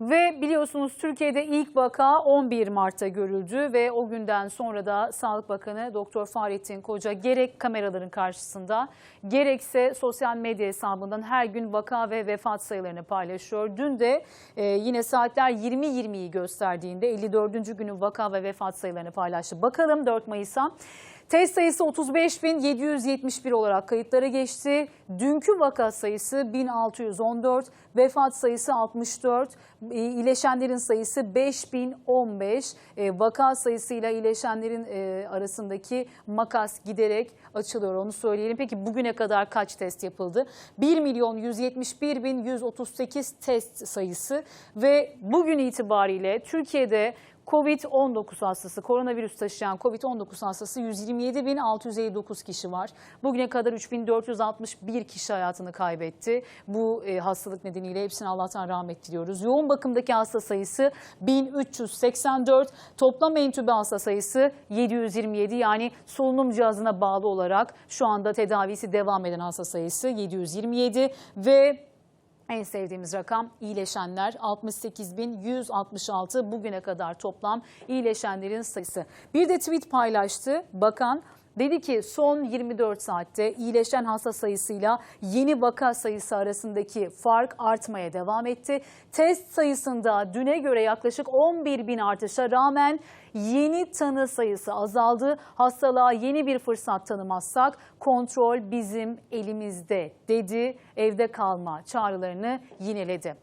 biliyorsunuz Türkiye'de ilk vaka 11 Mart'ta görüldü ve o günden sonra da Sağlık Bakanı Doktor Fahrettin Koca gerek kameraların karşısında gerekse sosyal medya hesabından her gün vaka ve vefat sayılarını paylaşıyor. Dün de e, yine saatler 20.20'yi gösterdiğinde 54. günün vaka ve vefat sayılarını paylaştı. Bakalım 4 Mayıs'a. Test sayısı 35.771 olarak kayıtlara geçti. Dünkü vaka sayısı 1614, vefat sayısı 64, e, iyileşenlerin sayısı 5015. E, Vaka sayısıyla iyileşenlerin e, arasındaki makas giderek açılıyor onu söyleyelim. Peki bugüne kadar kaç test yapıldı? 1 milyon 171 bin 138 test sayısı ve bugün itibariyle Türkiye'de Covid-19 hastası, koronavirüs taşıyan Covid-19 hastası 127.659 kişi var. Bugüne kadar 3.461 kişi hayatını kaybetti. Bu e, hastalık nedeniyle hepsine Allah'tan rahmet diliyoruz. Yoğun bakımdaki hasta sayısı 1384, toplam entübe hasta sayısı 727 yani solunum cihazına bağlı olarak şu anda tedavisi devam eden hasta sayısı 727 ve en sevdiğimiz rakam iyileşenler 68.166 bugüne kadar toplam iyileşenlerin sayısı. Bir de tweet paylaştı bakan. Dedi ki son 24 saatte iyileşen hasta sayısıyla yeni vaka sayısı arasındaki fark artmaya devam etti. Test sayısında düne göre yaklaşık 11 bin artışa rağmen yeni tanı sayısı azaldı. Hastalığa yeni bir fırsat tanımazsak kontrol bizim elimizde dedi. Evde kalma çağrılarını yineledi.